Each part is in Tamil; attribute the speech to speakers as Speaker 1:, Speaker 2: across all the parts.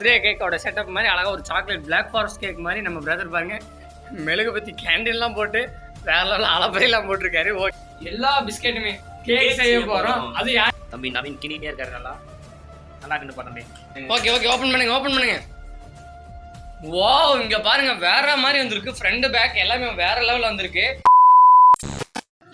Speaker 1: பர்த்டே கேக்கோட செட்டப் மாதிரி அழகாக ஒரு சாக்லேட் பிளாக் ஃபாரஸ்ட் கேக் மாதிரி நம்ம பிரதர் பாருங்க. மெழுகுபத்தி கேண்டில்லாம் போட்டு வேற லெவலில் அளப்பறையெல்லாம் போட்டிருக்காரு. ஓ எல்லா பிஸ்கெட்டுமே கேக் செய்ய போகிறோம்
Speaker 2: போறோம்.
Speaker 1: அது யார்?
Speaker 2: தம்பி நவீன் கிணிட்டே இருக்காரு நல்லா. நல்லா கண்டு பண்ணமே
Speaker 1: ஓகே ஓகே ஓப்பன் பண்ணுங்க ஓப்பன் பண்ணுங்க. வாவ் இங்க பாருங்க வேற மாதிரி வந்திருக்கு. ஃப்ரண்ட் பேக் எல்லாமே வேற லெவல்ல வந்திருக்கு.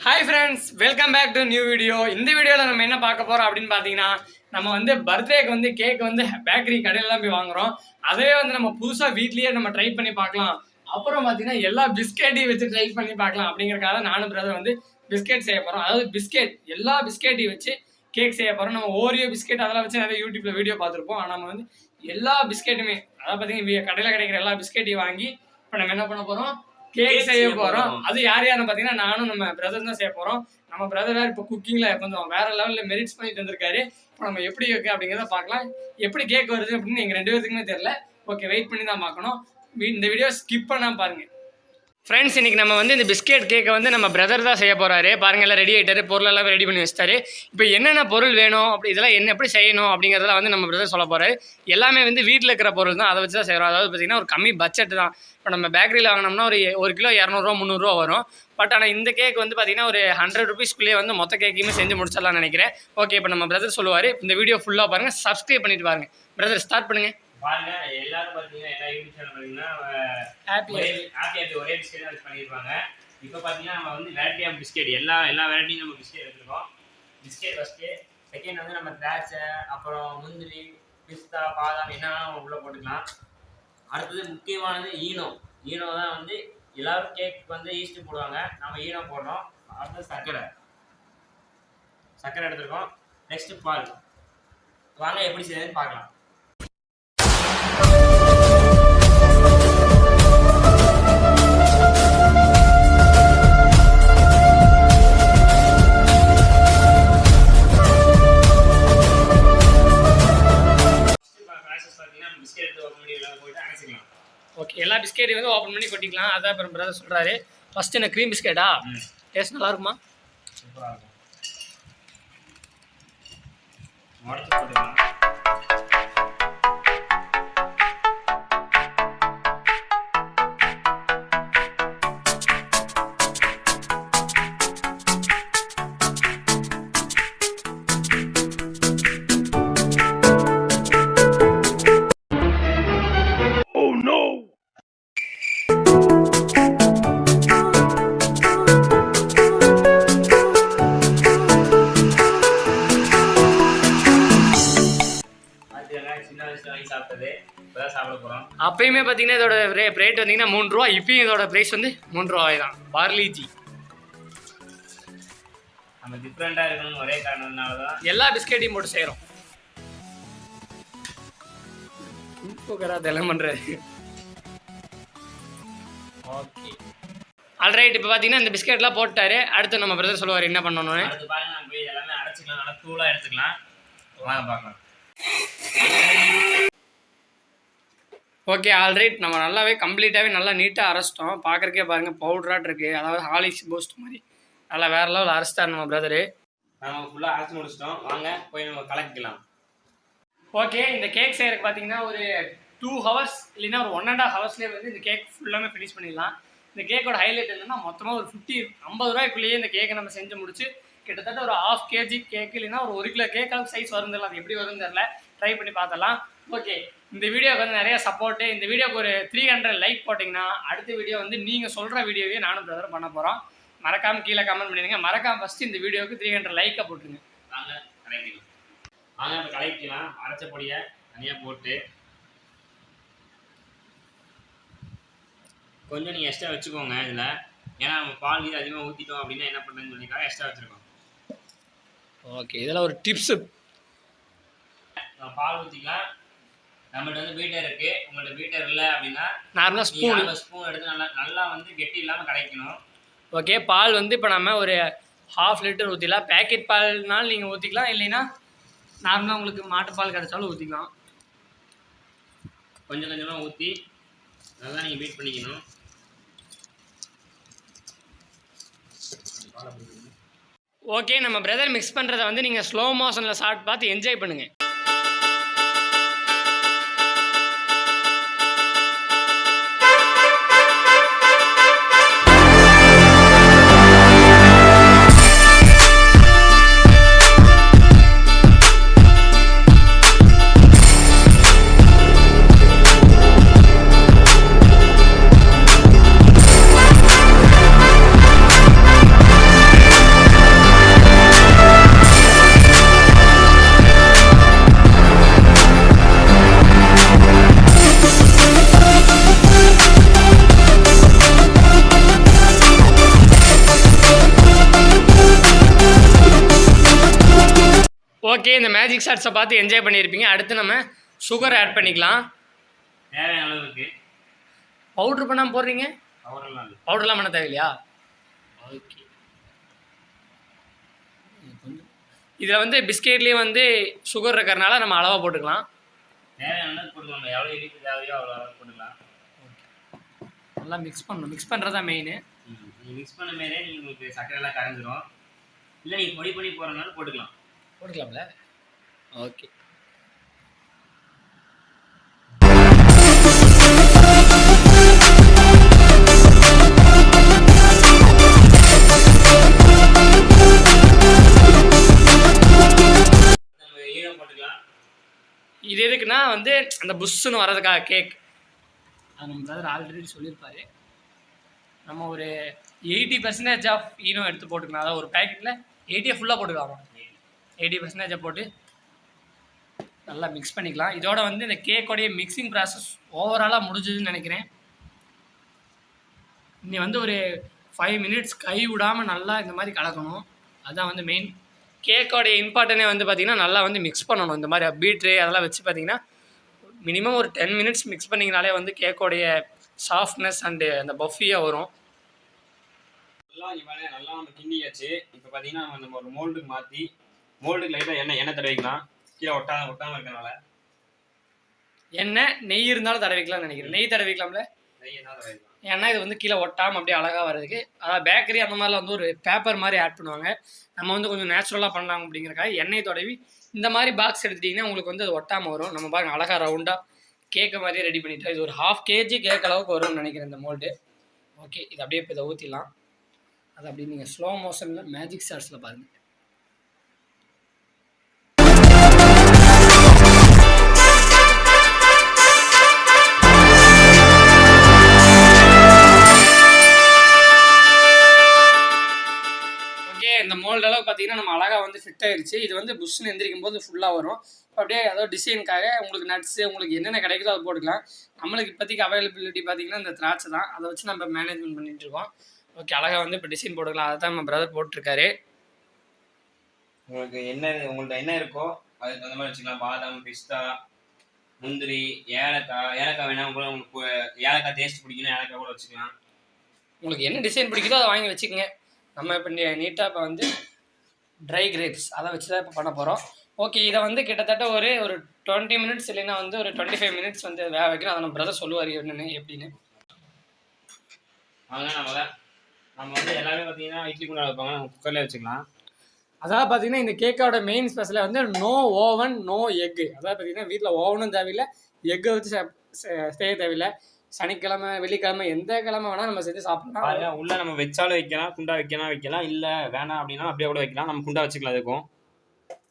Speaker 1: Hi friends welcome back to new video இந்த வீடியோவில் நம்ம என்ன பார்க்க போறோம் அப்படின்னு பார்த்தீங்கன்னா நம்ம வந்து பர்த்டேக்கு வந்து கேக் வந்து பேக்கரி கடையிலலாம் போய் வாங்குறோம். அதே வந்து நம்ம புதுசாக வீட்லயே நம்ம ட்ரை பண்ணி பார்க்கலாம். அப்புறம் பார்த்தீங்கன்னா எல்லா பிஸ்கெட்டையும் வச்சு ட்ரை பண்ணி பார்க்கலாம் அப்படிங்கறக்காக நானும் பிரதர் வந்து பிஸ்கெட் செய்ய போகிறோம் அதாவது பிஸ்கெட் எல்லா பிஸ்கெட்டையும் வச்சு கேக் செய்ய போகிறோம் நம்ம ஓரியோ பிஸ்கெட் அதெல்லாம் வச்சு நிறைய யூடியூப்ல வீடியோ பார்த்துருப்போம். ஆனால் நம்ம வந்து எல்லா பிஸ்கெட்டுமே அதாவது பார்த்தீங்கன்னா கடையில் கிடைக்கிற எல்லா பிஸ்கெட்டையும் வாங்கி இப்போ நம்ம என்ன பண்ண போகிறோம் கேக் செய்ய போகிறோம்
Speaker 2: போறோம்.
Speaker 1: அது யார் யாருன்னு பார்த்தீங்கன்னா நானும் நம்ம பிரதர் தான் செய்ய போகிறோம் நம்ம பிரதர் வேறு இப்போ குக்கிங்கில் கொஞ்சம் வேற லெவலில் மெரிட்ஸ் பண்ணிட்டு வந்திருக்காரு. இப்போ நம்ம எப்படி இருக்கு அப்படிங்கிறத பார்க்கலாம். எப்படி கேக் வருது அப்படின்னு எங்கள் ரெண்டு பேருக்குமே தெரியல. ஓகே வெயிட் பண்ணி தான் பார்க்கணும். இந்த வீடியோ ஸ்கிப் பண்ணாம பாருங்க. ஃப்ரெண்ட்ஸ் இன்னைக்கு நம்ம வந்து இந்த பிஸ்கெட் கேக்கை வந்து நம்ம பிரதர் தான் செய்ய போகிறாரு பாருங்கள் எல்லாம் ரெடி ஆகிட்டாரு பொருள் எல்லாம் ரெடி பண்ணி வச்சிட்டாரு. இப்போ என்னென்ன பொருள் வேணும்? அப்படி இதெல்லாம் என்ன எப்படி செய்யணும்? அப்படிங்கிறதெல்லாம் வந்து நம்ம பிரதர் சொல்ல போகிறாரு எல்லாமே வந்து வீட்டில் இருக்கிற பொருள் தான். அதை வச்சு தான் செய்கிறோம் அதாவது பார்த்தீங்கன்னா ஒரு கம்மி பட்ஜெட் தான். இப்போ நம்ம பேக்கரியில் வாங்கினோம்னா ஒரு ஒரு கிலோ இரநூறுவா முந்நூறுரூவா வரும். பட் ஆனால் இந்த கேக் வந்து பார்த்தீங்கன்னா ஒரு ஹண்ட்ரட் ருபீஸ்க்குள்ளேயே வந்து மொத்த கேக்கையுமே செஞ்சு முடிச்சிடலாம்னு நினைக்கிறேன். ஓகே இப்போ நம்ம பிரதர் சொல்லுவார். இந்த வீடியோ ஃபுல்லாக பாருங்க. சப்ஸ்கிரைப் பண்ணிட்டு பாருங்கள் பிரதர் ஸ்டார்ட் பண்ணுங்கள்
Speaker 2: பாருங்க எல்லாரும் பாத்தீங்கன்னா எல்லா யூடியூப் சேனல் பாத்தீங்கன்னா
Speaker 1: ஹாப்பி
Speaker 2: ஒரே ஹாப்பி ஹாப்பி ஒரே பிஸ்கெட் வச்சு பண்ணியிருப்பாங்க இப்போ பாத்தீங்கன்னா நம்ம வந்து வெரைட்டி ஆஃப் பிஸ்கெட் எல்லா எல்லா வெரைட்டியும் நம்ம பிஸ்கெட் எடுத்துருக்கோம். பிஸ்கெட் ஃபஸ்ட்டு செகண்ட் வந்து நம்ம திராட்சை அப்புறம் முந்திரி பிஸ்தா பாதாம் என்னென்ன உள்ள போட்டுக்கலாம். அடுத்தது முக்கியமானது ஈனோ. ஈனோ தான் வந்து எல்லாரும் கேக் வந்து ஈஸ்ட் போடுவாங்க. நம்ம ஈனோ போடுறோம். அடுத்தது சர்க்கரை. சர்க்கரை எடுத்துருக்கோம். நெக்ஸ்ட் பால். வாங்க எப்படி செய்யுதுன்னு பார்க்கலாம்.
Speaker 1: ஓகே எல்லா பிஸ்கெட்டையும் வந்து ஓப்பன் பண்ணி கொட்டிக்கலாம். அதான் இப்போ பிரதர் சொல்கிறாரு ஃபஸ்ட்டு என்ன க்ரீம் பிஸ்கெட்டா டேஸ்ட் நல்லா இருக்குமா.
Speaker 2: சூப்பராக இருக்கும்
Speaker 1: அப்பயுமே பார்த்தீங்கன்னா இதோட ரேட் வந்தீங்கன்னா மூணு ரூபா இப்பயும் இதோட ப்ரைஸ் வந்து மூணு ரூபாய் தான். பார்லி ஜி
Speaker 2: நம்ம டிஃப்ரெண்ட்டாக இருக்கணும்னு ஒரே காரணத்தினால தான்
Speaker 1: எல்லா பிஸ்கெட்டையும் போட்டு செய்கிறோம் சூப்பரா இதெல்லாம் பண்ணுறாரு ஓகே ஆல்ரைட் இப்போ பார்த்தீங்கன்னா இந்த பிஸ்கெட்லாம் போட்டாரு. அடுத்து நம்ம பிரதர் சொல்லுவார் என்ன பண்ணணும்னு.
Speaker 2: அடுத்து பாருங்க நம்ம போய் எல்லாமே அரைச்சிக்கலாம். நல்லா தூளாக எடுத்துக்கலாம். வாங்க பார்க்கலாம்.
Speaker 1: ஓகே ஆல்ரைட் நம்ம நல்லாவே கம்ப்ளீட்டாகவே நல்லா நீட்டாக அரைச்சிட்டோம். பார்க்குறக்கே பாருங்கள் பவுட்ராட் இருக்குது அதாவது ஹாலிக்ஸ் பூஸ்ட் மாதிரி. நல்லா வேறு லெவல் அரைச்சிட்டார் நம்ம பிரதரு
Speaker 2: நம்ம ஃபுல்லாக அரைச்சி முடிச்சிட்டோம். வாங்க போய் நம்ம கலக்கிக்கலாம்
Speaker 1: ஓகே இந்த கேக் செய்யறதுக்கு பார்த்தீங்கன்னா ஒரு டூ ஹவர்ஸ் இல்லைன்னா ஒரு ஒன் அண்ட் ஹாஃப் ஹவர்ஸ்லேயே வந்து இந்த கேக் ஃபுல்லாமே ஃபினிஷ் பண்ணிடலாம். இந்த கேக்கோட ஹைலைட் என்னன்னா மொத்தமாக ஒரு ஃபிஃப்டி ஐம்பது ரூபாய்க்குள்ளேயே இந்த கேக்கை நம்ம செஞ்சு முடிச்சு கிட்டத்தட்ட ஒரு ஹாஃப் கேஜி கேக் இல்லைன்னா ஒரு ஒரு கிலோ கேக் அளவுக்கு சைஸ் வரும் தெரியல. அது எப்படி வரும் தெரியல. ட்ரை பண்ணி பார்த்தலாம் ஓகே இந்த வீடியோக்கு வந்து நிறைய சப்போர்ட்டு இந்த வீடியோக்கு ஒரு த்ரீ ஹண்ட்ரட் லைக் போட்டிங்கன்னா அடுத்த வீடியோ வந்து நீங்கள் சொல்கிற வீடியோவே நானும் பிரதர் பண்ண போகிறோம் மறக்காமல் கீழே கமெண்ட் பண்ணிடுங்க. மறக்காம ஃபஸ்ட்டு இந்த வீடியோவுக்கு த்ரீ ஹண்ட்ரட் லைக்கை போட்டுருங்க.
Speaker 2: வாங்க கலக்கிக்கலாம் வாங்க இப்போ கலக்கிக்கலாம் அரைச்ச பொடியை தனியாக போட்டு. கொஞ்சம் நீங்கள் எக்ஸ்ட்ரா வச்சுக்கோங்க இதில். ஏன்னா நம்ம பால் இது அதிகமாக ஊற்றிட்டோம் அப்படின்னா என்ன பண்ணுறதுன்னு சொல்லிக்காக எக்ஸ்ட்ரா வச்சுருக்கோம்.
Speaker 1: ஓகே இதெல்லாம் ஒரு டிப்ஸு
Speaker 2: பால் ஊற்றிக்கலாம் நம்மள்ட்ட வந்து பீட்டர் இருக்குது உங்கள்ட்ட பீட்டர் இல்லை அப்படின்னா
Speaker 1: நார்மலாக ஸ்பூன்
Speaker 2: ஸ்பூன் எடுத்து நல்லா நல்லா வந்து கெட்டி இல்லாமல் கடைக்கணும்.
Speaker 1: ஓகே பால் வந்து இப்போ நம்ம ஒரு ஹாஃப் லிட்டர் ஊற்றிக்கலாம் பேக்கெட் பால்னாலும் நீங்கள் ஊற்றிக்கலாம் இல்லைன்னா நார்மலாக உங்களுக்கு மாட்டுப்பால் கிடைச்சாலும் ஊற்றிக்கலாம்
Speaker 2: கொஞ்சம் கொஞ்சமாக ஊற்றி நல்லா நீங்கள் பீட் பண்ணிக்கணும்.
Speaker 1: ஓகே நம்ம பிரதர் மிக்ஸ் பண்ணுறத வந்து நீங்கள் ஸ்லோ மோஷனில் சாப்பிட்டு பார்த்து என்ஜாய் பண்ணுங்கள் ஓகே இந்த மேஜிக் ஷாட்ஸை பார்த்து என்ஜாய் பண்ணியிருப்பீங்க. அடுத்து நம்ம சுகர் ஆட் பண்ணிக்கலாம்.
Speaker 2: தேவையான அளவுக்கு?
Speaker 1: பவுட்ரு பண்ணாமல் போடுறீங்க?
Speaker 2: பவுடர்லாம்
Speaker 1: பண்ண தேவையில்லையா? ஓகே இதில் வந்து பிஸ்கெட்லேயே வந்து சுகர் இருக்கிறனால நம்ம அளவாக போட்டுக்கலாம். நல்லா மிக்ஸ் பண்ணணும். மிக்ஸ் பண்ணுறது தான் மெயின்
Speaker 2: மிக்ஸ் பண்ண மாரியே உங்களுக்கு சர்க்கரைலாம் கரைஞ்சிரும். இல்லை நீங்கள் பொடி பொடி போடுறதுனால போட்டுக்கலாம்.
Speaker 1: போட்டுக்கலாம்ல? ஓகே. இது எதுக்குன்னா வந்து அந்த புஷ்ஷுன்னு வர்றதுக்காக கேக் அது நம்ம பிரதர் ஆல்ரெடி சொல்லியிருப்பாரு. நம்ம ஒரு எயிட்டி பர்சன்டேஜ் ஆஃப் ஈனோ எடுத்து போட்டுக்கலாம். அதாவது ஒரு பேக்கெட்டில் எயிட்டியை ஃபுல்லாக போட்டுக்கலாமா. எயிட்டி பர்சன்டேஜை போட்டு நல்லா மிக்ஸ் பண்ணிக்கலாம். இதோட வந்து இந்த கேக்கோடைய மிக்சிங் ப்ராசஸ் ஓவராலாக முடிஞ்சதுன்னு நினைக்கிறேன். இனி வந்து ஒரு ஃபைவ் மினிட்ஸ் கை விடாமல் நல்லா இந்த மாதிரி கலக்கணும். அதுதான் வந்து மெயின் கேக்கோடைய இம்பார்ட்டனே வந்து பார்த்திங்கன்னா நல்லா வந்து மிக்ஸ் பண்ணணும். இந்த மாதிரி பீட்ரு அதெல்லாம் வச்சு பார்த்தீங்கன்னா மினிமம் ஒரு டென் மினிட்ஸ் மிக்ஸ் பண்ணிங்கனாலே வந்து கேக்கோடைய சாஃப்ட்னஸ் அண்டு அந்த பஃபியாக வரும்.
Speaker 2: நல்லா இங்கே நல்லா நம்ம கிண்டியாச்சு. இப்போ பார்த்தீங்கன்னா நம்ம நம்ம ஒரு மோல்டுக்கு மாற்றி மோல்டுக்கு லைட்டாக எண்ணெய் எண்ணெய் தடவிக்கலாம். கீழே ஒட்டாம ஒட்டாமல் இருக்கனால.
Speaker 1: எண்ணெய் நெய் இருந்தாலும் தடவிக்கலாம்னு நினைக்கிறேன். நெய் தடவிக்கலாம்ல?
Speaker 2: நெய் என்ன தடவிக்கலாம்.
Speaker 1: ஏன்னா இது வந்து கீழே ஒட்டாமல் அப்படியே அழகாக வர்றதுக்கு. அதாவது பேக்கரி அந்த மாதிரிலாம் வந்து ஒரு பேப்பர் மாதிரி ஆட் பண்ணுவாங்க. நம்ம வந்து கொஞ்சம் நேச்சுரலாக பண்ணலாம் அப்படிங்கிறக்காக எண்ணெய் தடவி இந்த மாதிரி பாக்ஸ் எடுத்துட்டிங்கன்னா உங்களுக்கு வந்து அது ஒட்டாமல் வரும். நம்ம பாருங்க அழகாக ரவுண்டாக கேக்கு மாதிரியே ரெடி பண்ணிட்டோம் இது ஒரு ஹாஃப் கேஜி கேக் அளவுக்கு வரும்னு நினைக்கிறேன் இந்த மோல்டு ஓகே இது அப்படியே இப்போ இதை ஊற்றிடலாம் அது அப்படியே நீங்கள் ஸ்லோ மோஷனில் மேஜிக் ஸ்டார்ஸில் பாருங்கள் அளவு பார்த்தீங்கன்னா நம்ம அழகாக வந்து ஃபிட் ஆயிருச்சு. இது வந்து புஷ்னு எந்திரிக்கும் போது ஃபுல்லாக வரும். அப்படியே ஏதோ டிசைனுக்காக உங்களுக்கு நட்ஸு உங்களுக்கு என்னென்ன கிடைக்குதோ அதை போட்டுக்கலாம். நம்மளுக்கு இப்போதைக்கு அவைலபிலிட்டி பார்த்தீங்கன்னா இந்த திராட்சை தான். அதை வச்சு நம்ம மேனேஜ்மெண்ட் பண்ணிட்டு இருக்கோம். ஓகே அழகாக வந்து இப்போ டிசைன் போட்டுக்கலாம். அதை தான் நம்ம பிரதர் போட்டிருக்காரு.
Speaker 2: உங்களுக்கு என்ன உங்கள்ட்ட என்ன இருக்கோ அதுக்கு தகுந்த மாதிரி வச்சுக்கலாம். பாதாம் பிஸ்தா முந்திரி ஏலக்காய். ஏலக்காய் வேணா கூட உங்களுக்கு ஏலக்காய் டேஸ்ட் பிடிக்கணும் ஏலக்காய் கூட வச்சுக்கலாம்.
Speaker 1: உங்களுக்கு என்ன டிசைன் பிடிக்குதோ அதை வாங்கி வச்சுக்கோங்க. நம்ம இப்போ நீட்டாக இப்போ வந்து ட்ரை கிரேப்ஸ் அதை வச்சு தான் இப்போ பண்ண போகிறோம் ஓகே இதை வந்து கிட்டத்தட்ட ஒரு ஒரு டுவெண்ட்டி மினிட்ஸ் இல்லைன்னா வந்து ஒரு டுவெண்ட்டி ஃபைவ் மினிட்ஸ் வந்து வேக வைக்கணும். அதை நம்ம பிரதர் சொல்லுவார் என்னென்னு எப்படின்னு.
Speaker 2: அவங்க நம்ம நம்ம வந்து எல்லாமே பார்த்தீங்கன்னா இட்லி குண்டா வைப்பாங்க. நம்ம குக்கர்லேயே வச்சுக்கலாம்.
Speaker 1: அதாவது பார்த்தீங்கன்னா இந்த கேக்கோட மெயின் ஸ்பெஷலே வந்து நோ ஓவன் நோ எக்கு அதாவது பார்த்தீங்கன்னா வீட்டில் ஓவனும் தேவையில்லை எக்கை வச்சு செய்ய தேவையில்லை. சனிக்கிழமை வெள்ளிக்கிழமை எந்த கிழமை வேணால் நம்ம செஞ்சு சாப்பிடலாம்.
Speaker 2: உள்ள நம்ம வச்சாலும் வைக்கலாம் குண்டா வைக்கலாம் வைக்கலாம். இல்ல வேணாம் அப்படின்னா அப்படியே கூட வைக்கலாம். நம்ம குண்டா வச்சுக்கலாம் அதுக்கும்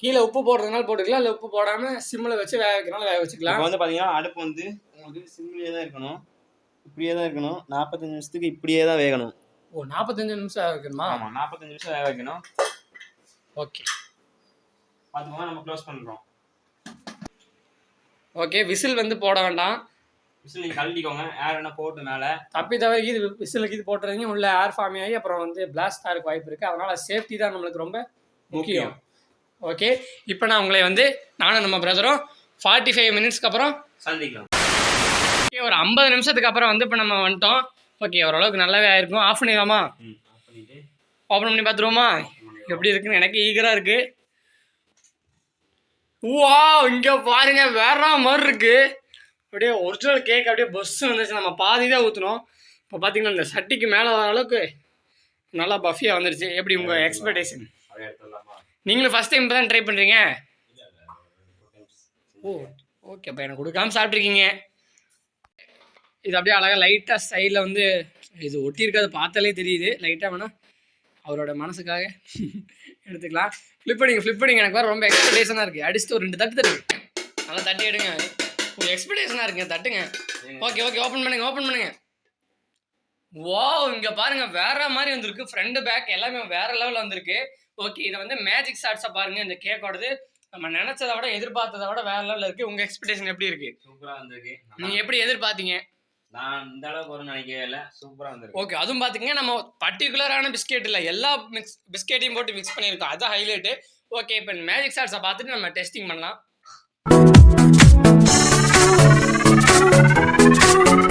Speaker 1: கீழே உப்பு போடுறதுனால போட்டுக்கலாம். இல்லை உப்பு போடாமல் சிம்மில் வச்சு வேக வைக்கிறனால வேக வச்சுக்கலாம்.
Speaker 2: இப்போ வந்து பாத்தீங்கன்னா அடுப்பு வந்து உங்களுக்கு சிம்லேயே தான் இருக்கணும். இப்படியே தான் இருக்கணும். நாற்பத்தஞ்சு நிமிஷத்துக்கு இப்படியே தான் வேகணும்.
Speaker 1: ஓ நாற்பத்தஞ்சு நிமிஷம் வேக வைக்கணுமா
Speaker 2: ஆமா நாற்பத்தஞ்சு நிமிஷம் வேக வைக்கணும்.
Speaker 1: ஓகே.
Speaker 2: பார்த்துக்கோங்க நம்ம க்ளோஸ் பண்றோம்
Speaker 1: ஓகே விசில் வந்து போட வேண்டாம்.
Speaker 2: விசில் நீங்க கழட்டிக்கோங்க ஏர் என்ன போட்டு மேல.
Speaker 1: தப்பி தவிர இது விசிலுக்கு இது போட்டுறீங்க உள்ள ஏர் ஃபார்ம் ஆகி அப்புறம் வந்து பிளாஸ்ட் ஆகிறதுக்கு வாய்ப்பு இருக்குது அதனால சேஃப்டி தான் நம்மளுக்கு ரொம்ப முக்கியம். ஓகே இப்போ நான் உங்களை வந்து நானும் நம்ம பிரதரும் ஃபார்ட்டி ஃபைவ் மினிட்ஸ்க்கு அப்புறம்
Speaker 2: சந்திக்கலாம்.
Speaker 1: ஓகே ஒரு ஐம்பது நிமிஷத்துக்கு அப்புறம் வந்து இப்போ நம்ம வந்துட்டோம். ஓகே ஓரளவுக்கு நல்லாவே ஆயிருக்கும். ஆஃப் பண்ணிடலாமா? ஓப்பன் பண்ணி பார்த்துருவோமா? எப்படி இருக்குன்னு எனக்கு ஈகராக இருக்கு. வா இங்கே பாருங்க வேற மாதிரி இருக்கு. அப்படியே ஒரிஜினல் கேக் அப்படியே பஸ் வந்துருச்சு. நம்ம பாதி தான் ஊற்றினோம் இப்போ பார்த்தீங்கன்னா இந்த சட்டிக்கு மேலே வர அளவுக்கு நல்லா பஃபியாக வந்துருச்சு. எப்படி உங்கள் எக்ஸ்பெக்டேஷன் நீங்களும் ஃபஸ்ட் டைம் தான் ட்ரை பண்ணுறீங்க ஓ ஓகே அப்போ. எனக்கு கொடுக்காம சாப்பிட்ருக்கீங்க இது அப்படியே அழகாக லைட்டாக சைடில் வந்து இது ஒட்டியிருக்காது. பார்த்தாலே தெரியுது. லைட்டாக வேணா அவரோட மனசுக்காக எடுத்துக்கலாம். ஃப்ளிப் பண்ணிங்க ஃப்ளிப் பண்ணிங்க எனக்கு வேறு ரொம்ப எக்ஸ்பெக்டேஷனாக இருக்குது அடிச்சுட்டு ஒரு ரெண்டு தட்டு தட்டு. நல்லா தட்டி எடுங்க. உங்கள் எக்ஸ்பெக்டேஷனாக இருக்குங்க தட்டுங்க. ஓகே ஓகே ஓப்பன் பண்ணுங்க ஓப்பன் பண்ணுங்க. வாவ் இங்க பாருங்க வேற மாதிரி வந்திருக்கு. ஃப்ரண்ட் பேக் எல்லாமே வேற லெவல்ல வந்திருக்கு. ஓகே இதை வந்து மேஜிக் ஷாட்ஸை பாருங்க இந்த கேக்கோடது நம்ம நினைச்சதை விட எதிர்பார்த்ததை விட வேற லெவல்ல இருக்கு. உங்க எக்ஸ்பெக்டேஷன் எப்படி இருக்கு?
Speaker 2: சூப்பரா வந்திருக்கு.
Speaker 1: நீங்க எப்படி எதிர்பார்த்தீங்க?
Speaker 2: நான் இந்த அளவுக்கு வரும்னு நினைக்கவே இல்லை. சூப்பரா வந்திருக்கு.
Speaker 1: ஓகே அதுவும் பாத்தீங்கன்னா நம்ம பர்டிகுலரான பிஸ்கெட் இல்ல எல்லா மிக்ஸ் பிஸ்கெட்டையும் போட்டு மிக்ஸ் பண்ணியிருக்கோம். அதான் ஹைலைட்டு ஓகே இப்போ மேஜிக் ஸ்டார்ஸை பார்த்துட்டு நம்ம டெஸ்டிங் பண்ணலாம். Thank you.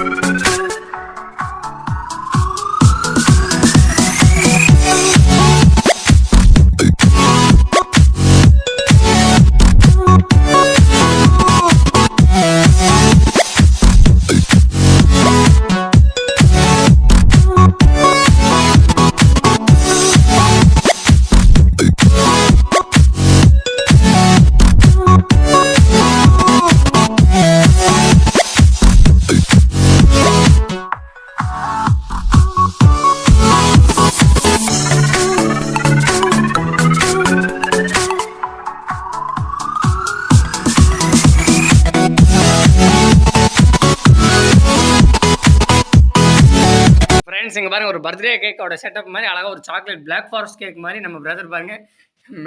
Speaker 1: ஃப்ரெண்ட்ஸ் இங்கே பாருங்கள் ஒரு பர்த்டே கேக்கோட செட்டப் மாதிரி அழகாக ஒரு சாக்லேட் பிளாக் ஃபாரஸ்ட் கேக் மாதிரி நம்ம பிரதர் பாருங்க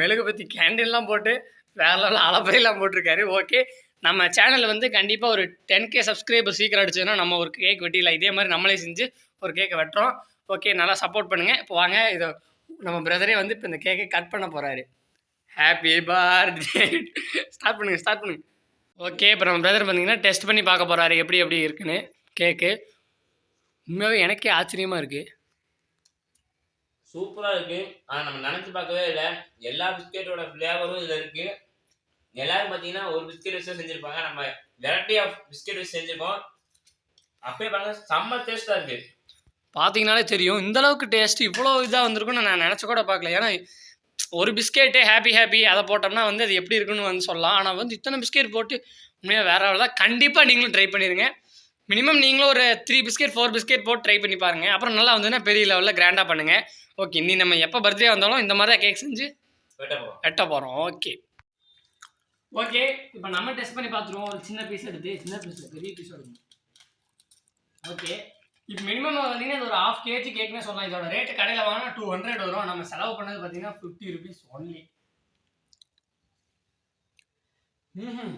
Speaker 1: மெழுகுபத்தி கேண்டில்லாம் போட்டு வேற லெவலில் அலப்பறையெல்லாம் போட்டிருக்காரு. ஓகே நம்ம சேனலில் வந்து கண்டிப்பாக ஒரு டென் கே சப்ஸ்கிரைபர் சீக்கிரம் அடிச்சதுன்னா நம்ம ஒரு கேக் வெட்டியில் இதே மாதிரி நம்மளே செஞ்சு ஒரு கேக்கை வெட்டுறோம். ஓகே நல்லா சப்போர்ட் பண்ணுங்கள் இப்போ வாங்க இதை நம்ம பிரதரே வந்து இப்போ இந்த கேக்கை கட் பண்ண போகிறாரு ஹாப்பி பர்த்டே ஸ்டார்ட் பண்ணுங்க ஸ்டார்ட் பண்ணுங்கள் ஓகே இப்போ நம்ம பிரதர் பார்த்தீங்கன்னா டெஸ்ட் பண்ணி பார்க்க போகிறாரு எப்படி எப்படி இருக்குன்னு. கேக்கு உண்மையாகவே எனக்கே ஆச்சரியமாக இருக்குது
Speaker 2: சூப்பரா இருக்கு. ஆனா நம்ம நினைச்சு பார்க்கவே இல்லை. எல்லா பிஸ்கெட்டோட ஃபிளேவரும் இதுல இருக்கு. எல்லாரும் பாத்தீங்கன்னா ஒரு பிஸ்கெட் வச்சு செஞ்சிருப்பாங்க. நம்ம வெரைட்டி ஆஃப் பிஸ்கெட் வச்சு செஞ்சிருக்கோம். அப்படியே பாருங்க செம்ம டேஸ்டா இருக்கு.
Speaker 1: பார்த்தீங்கனாலே தெரியும். இந்த அளவுக்கு டேஸ்ட் இவ்வளோ இதாக வந்திருக்குன்னு நான் நினச்ச கூட பார்க்கல. ஏன்னா ஒரு பிஸ்கெட்டே ஹாப்பி ஹாப்பி அதை போட்டோம்னா வந்து அது எப்படி இருக்குன்னு வந்து சொல்லலாம். ஆனால் வந்து இத்தனை பிஸ்கெட் போட்டு உண்மையாக வேற தான் கண்டிப்பாக நீங்களும் ட்ரை பண்ணிடுங்க மினிமம் நீங்களும் ஒரு த்ரீ பிஸ்கெட் ஃபோர் பிஸ்கெட் போட்டு ட்ரை பண்ணி பாருங்கள் அப்புறம் நல்லா வந்ததுன்னா பெரிய லெவலில் கிராண்டாக பண்ணுங்கள் ஓகே நீ நம்ம எப்போ பர்த்டே வந்தாலும் இந்த மாதிரி தான் கேக் செஞ்சு
Speaker 2: வெட்ட
Speaker 1: வெட்ட போகிறோம் ஓகே ஓகே இப்போ நம்ம டெஸ்ட் பண்ணி பார்த்துருவோம். ஒரு சின்ன பீஸ் எடுத்து சின்ன பீஸில் பெரிய பீஸ் எடுக்கணும் ஓகே இப்போ மினிமம் பார்த்தீங்கன்னா இது ஒரு ஹாஃப் கேஜி கேக்னே சொல்லலாம். இதோட ரேட்டு கடையில் வாங்கினா டூ ஹண்ட்ரட் வரும். நம்ம செலவு பண்ணது பார்த்தீங்கன்னா ஃபிஃப்டி ருபீஸ் ஒன்லி ம்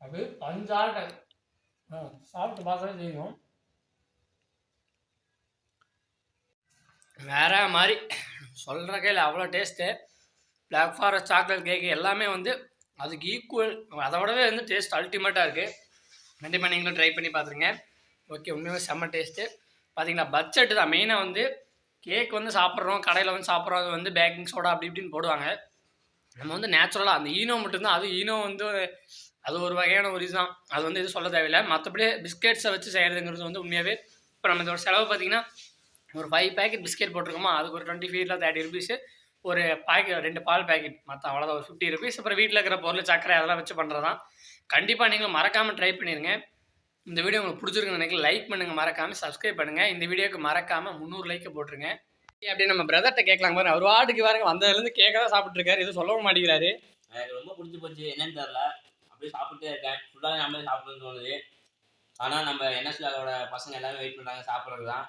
Speaker 1: அது பஞ்சாறு சாப்பிட்டு பார்க்கவே தெரியும். வேற மாதிரி சொல்கிற கையில் அவ்வளோ taste black forest chocolate cake எல்லாமே வந்து அதுக்கு ஈக்குவல் அதை விடவே வந்து டேஸ்ட் அல்டிமேட்டாக இருக்குது கண்டிப்பாக நீங்களும் ட்ரை பண்ணி பார்த்துருங்க ஓகே உண்மையாகவே செம்ம டேஸ்ட்டு பார்த்தீங்கன்னா பட்ஜெட்டு தான். மெயினாக வந்து கேக் வந்து சாப்பிட்றோம் கடையில் வந்து சாப்பிட்றோம் அது வந்து பேக்கிங் சோடா அப்படி இப்படின்னு போடுவாங்க. நம்ம வந்து நேச்சுரலாக அந்த ஈனோ மட்டும்தான். அது ஈனோ வந்து அது ஒரு வகையான ஒரு இதுதான். அது வந்து எதுவும் சொல்ல தேவையில்லை. மற்றபடி பிஸ்கெட்ஸை வச்சு செய்கிறதுங்கிறது வந்து உண்மையாகவே இப்போ நம்ம இதோட செலவு பார்த்தீங்கன்னா ஒரு ஃபைவ் பேக்கெட் பிஸ்கெட் போட்டிருக்கோமா அதுக்கு ஒரு டுவெண்ட்டி ஃபீட்டில் தேர்ட்டி ருபீஸு ஒரு பாக்கெட் ரெண்டு பால் பேக்கெட் மற்ற அவ்வளோதான் ஒரு ஃபிஃப்டி ருபீஸ் அப்புறம் வீட்டில் இருக்கிற பொருள் சக்கரை அதெல்லாம் வச்சு பண்ணுறது தான் கண்டிப்பாக நீங்களும் மறக்காமல் ட்ரை பண்ணிடுங்க இந்த வீடியோ உங்களுக்கு பிடிச்சிருக்குன்னு நினைக்கிறேன். லைக் பண்ணுங்கள் மறக்காமல் சப்ஸ்கிரைப் பண்ணுங்கள் இந்த வீடியோக்கு மறக்காமல் முந்நூறு லைக்கை போட்டுருங்க. அப்படியே நம்ம பிரதர்கிட்ட கேட்கலாம் பாருங்க. அவர் வாட்டுக்கு பாருங்க வந்ததுலேருந்து கேட்க தான் சாப்பிட்ருக்காரு எதுவும் சொல்லவும் மாட்டேங்கிறாரு.
Speaker 2: எனக்கு ரொம்ப பிடிச்சி போச்சு. என்னன்னு தெரில அப்படியே சாப்பிட்டே இருக்கேன். ஃபுல்லாக நம்மளே சாப்பிடணும்னு தோணுது. ஆனால் நம்ம என்எஸ்லாவோட பசங்க எல்லாமே வெயிட் பண்ணுறாங்க சாப்பிட்றது தான்.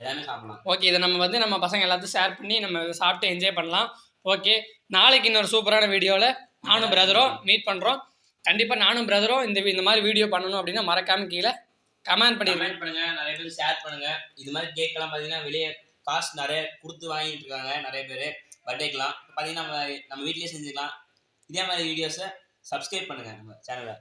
Speaker 2: எல்லாமே சாப்பிடலாம்.
Speaker 1: ஓகே இதை நம்ம வந்து நம்ம பசங்க எல்லாத்தையும் ஷேர் பண்ணி நம்ம இதை சாப்பிட்டு என்ஜாய் பண்ணலாம். ஓகே நாளைக்கு இன்னொரு சூப்பரான வீடியோவில் நானும் பிரதரும் மீட் பண்ணுறோம் கண்டிப்பாக நானும் பிரதரும் இந்த இந்த மாதிரி வீடியோ பண்ணணும் அப்படின்னா மறக்காம கீழே கமெண்ட் பண்ணிடுங்க
Speaker 2: கமெண்ட் பண்ணுங்க. நிறைய பேர் ஷேர் பண்ணுங்க. இது மாதிரி கேக்கெல்லாம் பார்த்தீங்கன்னா வெளியே காசு நிறைய கொடுத்து வாங்கிட்டு இருக்காங்க நிறைய பேர். பர்த்டேக்கெலாம் பார்த்தீங்கன்னா நம்ம நம்ம வீட்லயே செஞ்சுக்கலாம். இதே மாதிரி வீடியோஸை சப்ஸ்கிரைப் பண்ணுங்க நம்ம சேனலை.